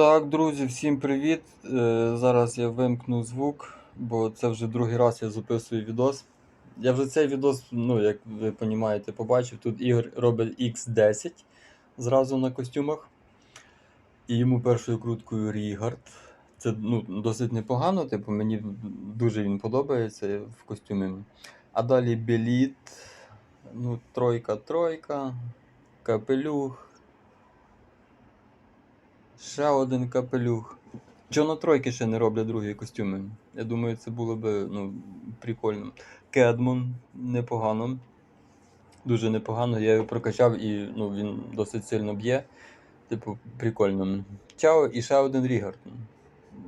Так, друзі, всім привіт. Е, Зараз я вимкну звук, бо це вже другий раз я записую відос. Я вже цей відос, ну, як ви розумієте, побачив. Тут Ігор робить X10 зразу на костюмах. І йому першою круткою Рігард. Це ну, досить непогано, типу, мені дуже він подобається в костюмі. А далі Беліт, ну, тройка, тройка, капелюх. Ще один капелюх. Чого на тройки ще не роблять другі костюми? Я думаю, це було б ну, прикольно. Кедмон непогано. Дуже непогано. Я його прокачав і ну, він досить сильно б'є. Типу, прикольно. Чао і ще один Рігард.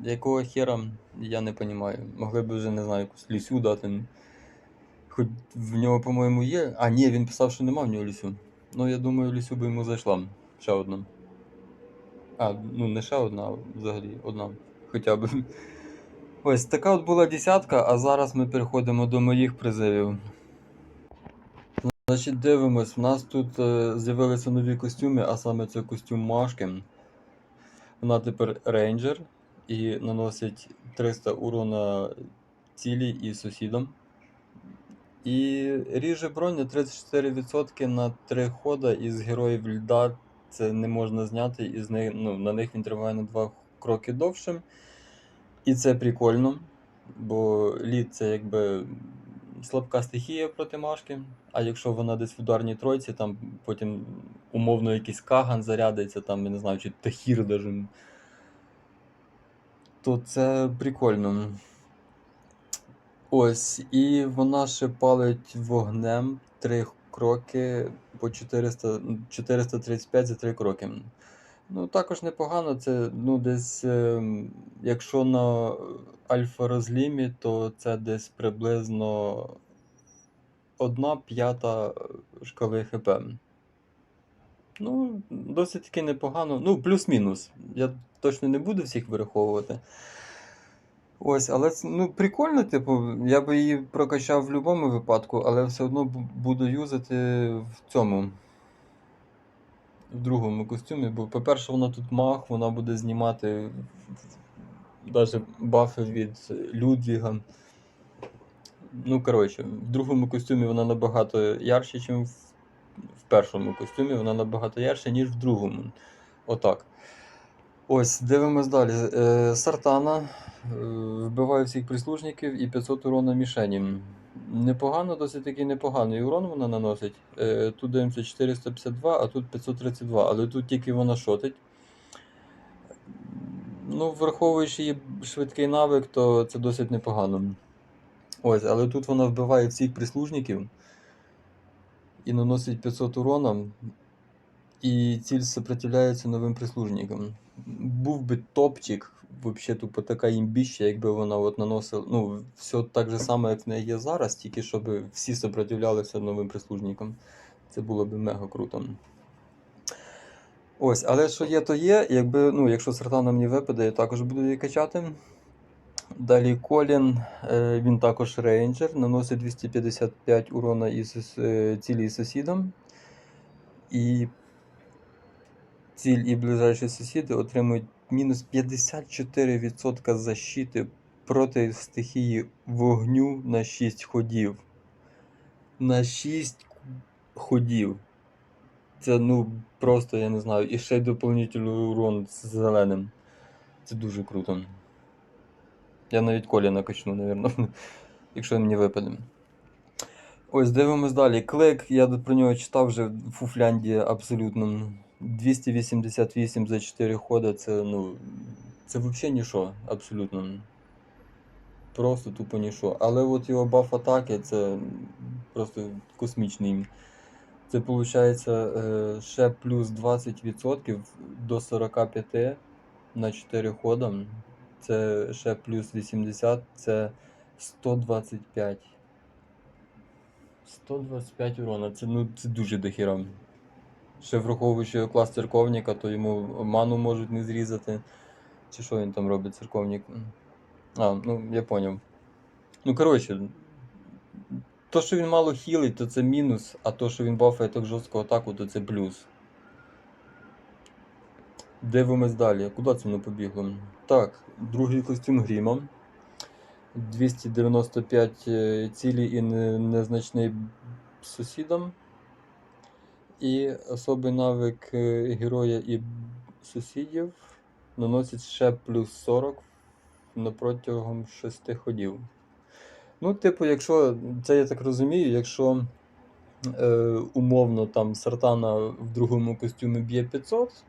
Якого хера, я не розумію. Могли б вже, не знаю, якусь лісю дати. Хоч в нього, по-моєму, є. А, ні, він писав, що нема в нього лісю. Ну, я думаю, лісю би йому зайшла. Ще одна. А, ну не ще одна, взагалі одна. Хоча б. Ось така от була десятка, а зараз ми переходимо до моїх призивів. Значить, дивимось, в нас тут е, з'явилися нові костюми, а саме це костюм Машки. Вона тепер рейнджер і наносить 300 урона цілі і сусідам. І ріже бронь на 34% на 3 хода із героїв льда. Це не можна зняти, і з них, ну, на них він триває на 2 кроки довшим. І це прикольно, бо лід це якби слабка стихія проти Машки. А якщо вона десь в ударній тройці, там потім умовно якийсь каган зарядиться, там, я не знаю, чи тахір даже, то це прикольно. Ось, і вона ще палить вогнем 3 кроки по 400, 435 за 3 кроки. Ну, також непогано, це ну, десь, е, якщо на альфа розлімі, то це десь приблизно 1 п'ята шкали ХП. Ну, досить таки непогано. Ну, плюс-мінус. Я точно не буду всіх вираховувати. Ось, але ну, прикольно, типу, я би її прокачав в будь-якому випадку, але все одно буду юзати в цьому. В другому костюмі, бо, по-перше, вона тут маг, вона буде знімати навіть бафи від Людвіга. Ну, коротше, в другому костюмі вона набагато ярче, ніж в, першому костюмі, вона набагато ярче, ніж в другому. Отак. Ось, дивимось далі. Е, Сартана е, вбиває всіх прислужників і 500 урона мішені. Непогано, досить таки непоганий урон вона наносить. Е, Тут дивимося 452, а тут 532, але тут тільки вона шотить. Ну, враховуючи її швидкий навик, то це досить непогано. Ось, але тут вона вбиває всіх прислужників і наносить 500 урона. І ціль сопротивляється новим прислужникам. Був би топчик, взагалі тупо така імбіща, якби вона от наносила. Ну, все так же само, як в неї є зараз, тільки щоб всі сопротивлялися новим прислужникам. Це було б мега круто. Ось, але що є, то є. Якби, ну, якщо сартана мені випаде, я також буду її качати. Далі Колін, е, він також рейнджер, наносить 255 урона із е, цілі сусідам. І ціль і ближайші сусіди отримують мінус 54% защити проти стихії вогню на 6 ходів. На 6 ходів. Це ну просто, я не знаю, і ще й доповнительний урон з зеленим. Це дуже круто. Я навіть колі накачну, напевно, якщо мені випаде. Ось, дивимось далі. Клик, я про нього читав вже в Фуфлянді абсолютно. 288 за 4 хода, це ну. Це взагалі ніщо, абсолютно. Просто тупо ніщо. Але от його баф атаки це просто космічний. Це виходить ще плюс 20% до 45 на 4 хода. Це ще плюс 80, це 125. 125 урона, це, ну, це дуже дохіра. Ще враховуючи клас церковника, то йому ману можуть не зрізати. Чи що він там робить, церковник? А, ну я поняв. Ну, коротше, то, що він мало хілить, то це мінус, а то, що він бафає так жорстко атаку, то це плюс. Дивимось далі. Куди це воно побігло? Так, другий костюм гріма. 295 е, цілі і незначний сусідам. І особий навик е, героя і сусідів наносить ще плюс 40 протягом 6 ходів. Ну, типу, якщо, це я так розумію, якщо е, умовно там Сартана в другому костюмі б'є 500,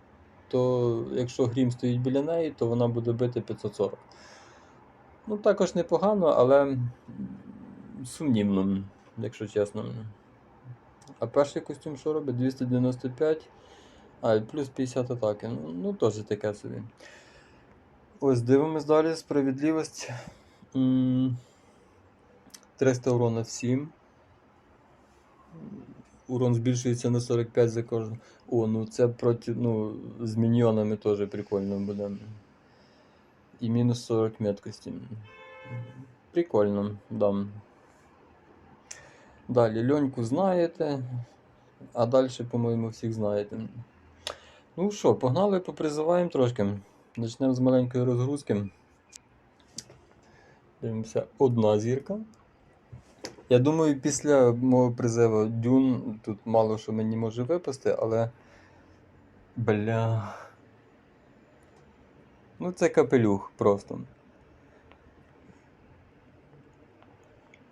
то якщо грім стоїть біля неї, то вона буде бити 540. Ну, також непогано, але сумнівно, якщо чесно. А перший костюм що робить? 295. А, і плюс 50 атаки. Ну, ну теж таке собі. Ось дивимось далі. Справедливість. М, 300 урона всім. Урон збільшується на 45 за кожен. О, ну це проти, ну, з міньйонами теж прикольно буде. І мінус 40 меткості. Прикольно, да. Далі льоньку знаєте, а далі, по-моєму, всіх знаєте. Ну що, погнали, попризиваємо трошки. Почнемо з маленької розгрузки. Дивимося, одна зірка. Я думаю, після мого призиву Дюн тут мало що мені може випасти, але. Бля. Ну, це капелюх просто.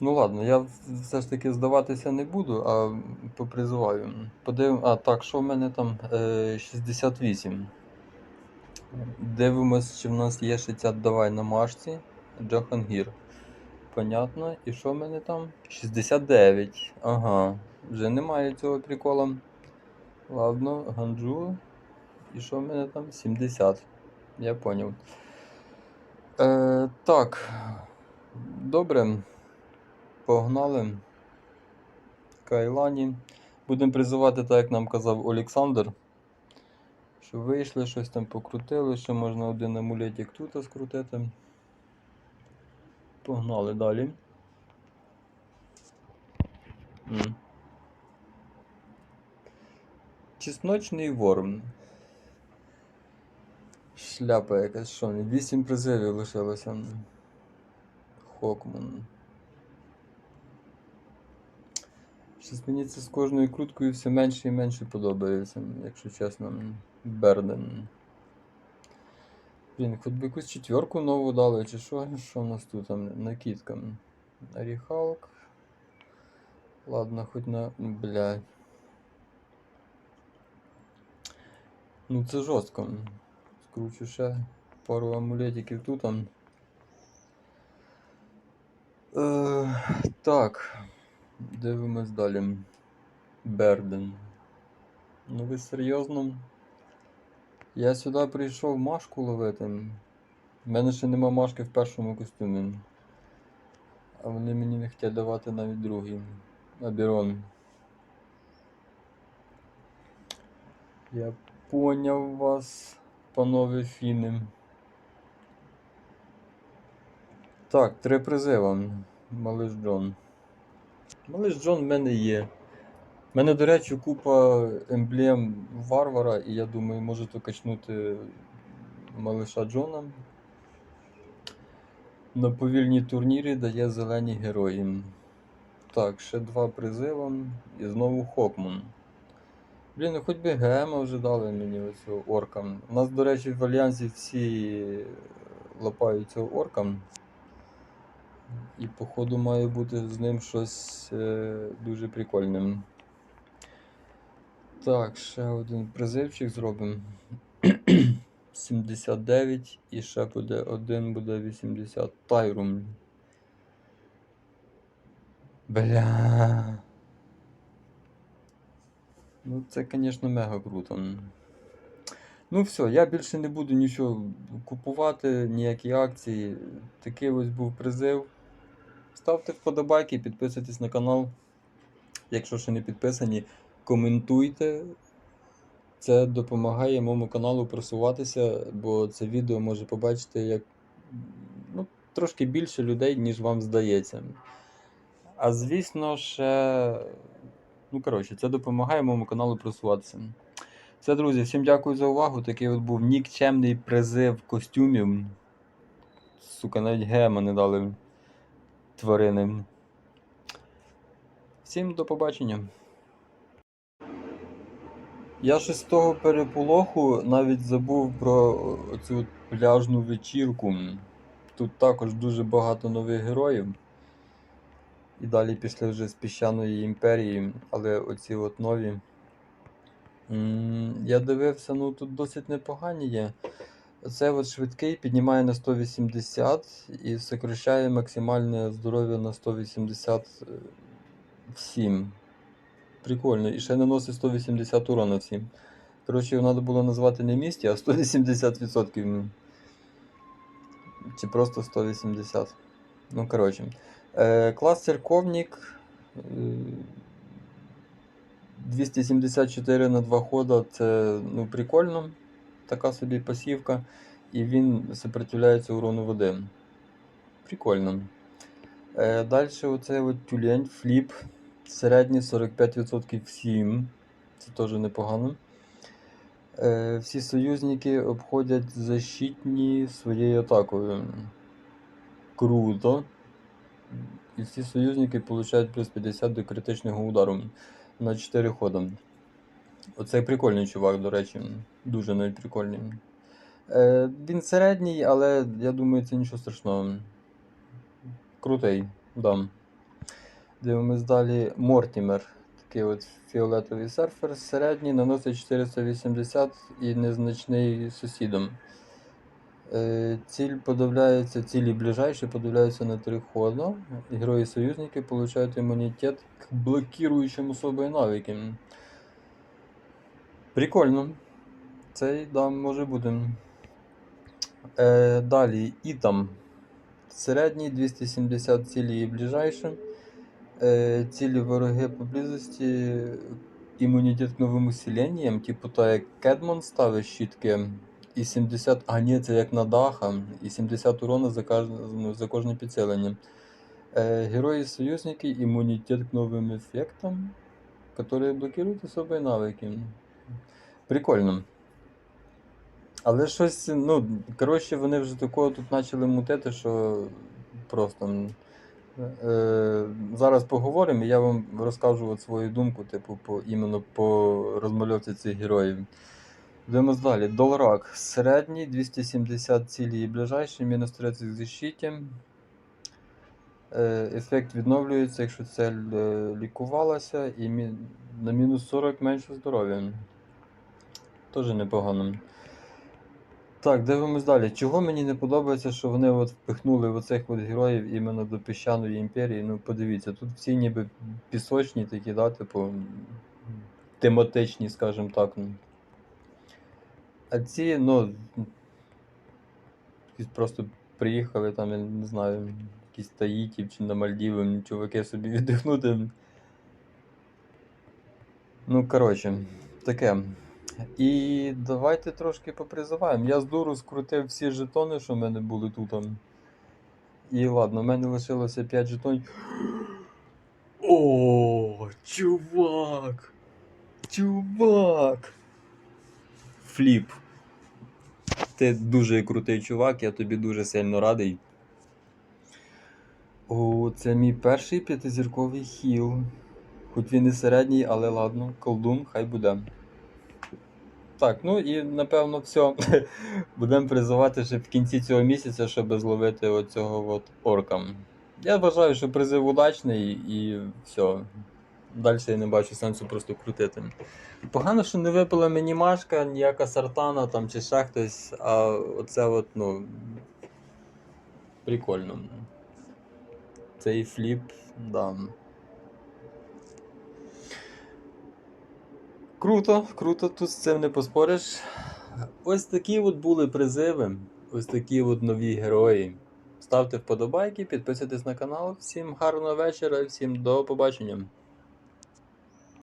Ну ладно, я все ж таки здаватися не буду, а попризиваю. Подивимо. А, так, що в мене там? Е, 68. Дивимось, чи в нас є ще ця давай на машці. Джахангір. Понятно. І що в мене там? 69. Ага. Вже немає цього прикола. Ладно, ганджу. І що в мене там? 70. Я поняв. Е, так. Добре. Погнали. Кайлані. Будемо призивати, так як нам казав Олександр. Що вийшли, щось там покрутили, ще можна один амулетик тут скрутити. Погнали далі. Чесночний ворм. Шляпа якась, що не? 8 призивів лишилося. Хокман. Щось мені це з кожною круткою все менше і менше подобається, якщо чесно. Берден. Блін, хоч би якусь четверку нову дали, чи що? Що в нас тут там? Накидка. Ріхалк. Ладно, хоч на. Блядь. Ну це жорстко. Скручу ще пару амулетиків тут. Е, так. Дивимось далі. Берден. Ну ви серйозно? Я сюди прийшов машку ловити. У мене ще нема машки в першому костюмі. А вони мені не хочуть давати навіть другий. Аберон. Я поняв вас, панове фіни. Так, три призива. Малиш Джон. Малиш Джон в мене є. У мене, до речі, купа емблем варвара, і я думаю, можете качнути малиша Джона. На повільній турнірі дає зелені герої. Так, ще два призива і знову Хокман. Блін, ну хоч би ГМ вже дали мені оцього орка. У нас, до речі, в Альянсі всі лапають цього орка. І походу має бути з ним щось е, дуже прикольне. Так, ще один призивчик зробимо. 79 і ще буде один, буде 80. Тайрум. Бля. Ну, це, звісно, мега круто. Ну, все, я більше не буду нічого купувати, ніякі акції. Такий ось був призив. Ставте вподобайки, підписуйтесь на канал. Якщо ще не підписані, коментуйте. Це допомагає моєму каналу просуватися, бо це відео може побачити як ну, трошки більше людей, ніж вам здається. А звісно, ще. Ну, коротше, це допомагає моєму каналу просуватися. Все, друзі, всім дякую за увагу. Такий от був нікчемний призив костюмів. Сука, навіть гема не дали тварини. Всім до побачення. Я ще з того переполоху навіть забув про цю пляжну вечірку. Тут також дуже багато нових героїв. І далі пішли вже з піщаної імперії, але оці от нові. М, Я дивився, ну тут досить непогані є. Оце от швидкий піднімає на 180 і сокращає максимальне здоров'я на 187. Прикольно. І ще наносить 180 урона всім. Коротше, його треба було назвати не місті, а 180%. Чи просто 180. Ну, коротше. Е, клас церковник. Е, 274 на 2 хода це ну, прикольно. Така собі пасівка. І він сопротивляється урону води. Прикольно. Е, Далі оцей от тюлень, фліп. Середній 45% всім. Це теж непогано. Е, всі союзники обходять защитні своєю атакою. Круто. І всі союзники получають плюс 50 до критичного удару на 4 хода. Оцей прикольний чувак, до речі. Дуже навіть. Е, він середній, але я думаю, це нічого страшного. Крутий, да. Дивимось далі. Мортімер. Такий от фіолетовий серфер. Середній наносить 480 і незначний сусідом. Е, Ціль подавляється, цілі ближайші подавляються на три хода. Герої-союзники получають імунітет к блокируючим особи навики. Прикольно. Цей да, може бути. Е, далі, Ітам. Середній 270 цілі і ближайші. Е, цілі вороги поблизості. Імунітет к новим усиленням, типу та як Кедмон ставить щітки. І 70. А, ні, це як на даха. І 70 урона за, каж... ну, за кожне підсилення. Е, Герої-союзники, імунітет к новим ефектам, які блокують особи навики. Прикольно. Але щось, ну, коротше, вони вже такого тут почали мутити, що просто. Е, зараз поговоримо, і я вам розкажу от свою думку, типу, по, іменно по розмальовці цих героїв. Йдемо далі. Долрак. Середній 270 цілі і ближайші, мінус 30 в защиті. Ефект відновлюється, якщо цель е, лікувалася, і на мінус 40 менше здоров'я. Теж непогано. Так, дивимось далі. Чого мені не подобається, що вони от впихнули оцих от героїв іменно до піщаної імперії. Ну, подивіться, тут всі ніби пісочні такі, да, типу, тематичні, скажімо так. А ці, ну, просто приїхали там, я не знаю, якісь Таїтів чи на Мальдіви, чуваки собі віддихнути. Ну, коротше, таке. І давайте трошки попризиваємо. Я з дуру скрутив всі жетони, що в мене були тут. І ладно, в мене лишилося 5 жетонів. О, чувак! Чувак! Фліп. Ти дуже крутий чувак, я тобі дуже сильно радий. О, це мій перший п'ятизірковий хіл. Хоч він і середній, але ладно, колдун, хай буде. Так, ну і напевно все. Будемо призивати ще в кінці цього місяця, щоб зловити оцього от орка. Я вважаю, що призив удачний і все. Далі я не бачу сенсу просто крутити. Погано, що не випала мені машка, ніяка сартана там чи ще хтось, а оце от, ну. Прикольно. Цей фліп, да. Круто, круто, тут з цим не поспориш. Ось такі от були призиви, ось такі от нові герої. Ставте вподобайки, підписуйтесь на канал. Всім гарного вечора і всім до побачення.